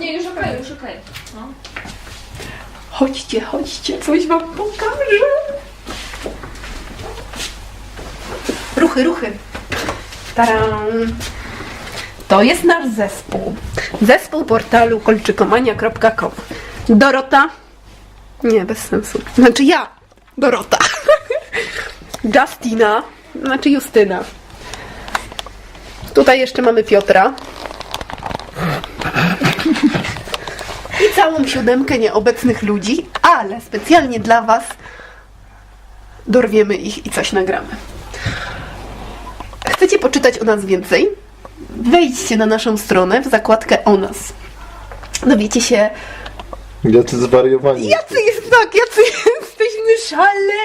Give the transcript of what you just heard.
Nie, już okej, już okej. No. Chodźcie, chodźcie, coś wam pokażę. Ruchy, ruchy. Taram. To jest nasz zespół. Zespół portalu kolczykomania.com. Dorota. Nie, bez sensu. Znaczy ja. Dorota. Justina. Znaczy Justyna. Tutaj jeszcze mamy Piotra. Całą siódemkę nieobecnych ludzi, ale specjalnie dla Was dorwiemy ich i coś nagramy. Chcecie poczytać o nas więcej? Wejdźcie na naszą stronę w zakładkę o nas. Dowiecie się, Jacy zwariowani. jacy jest tak, jacy jesteśmy szaleni.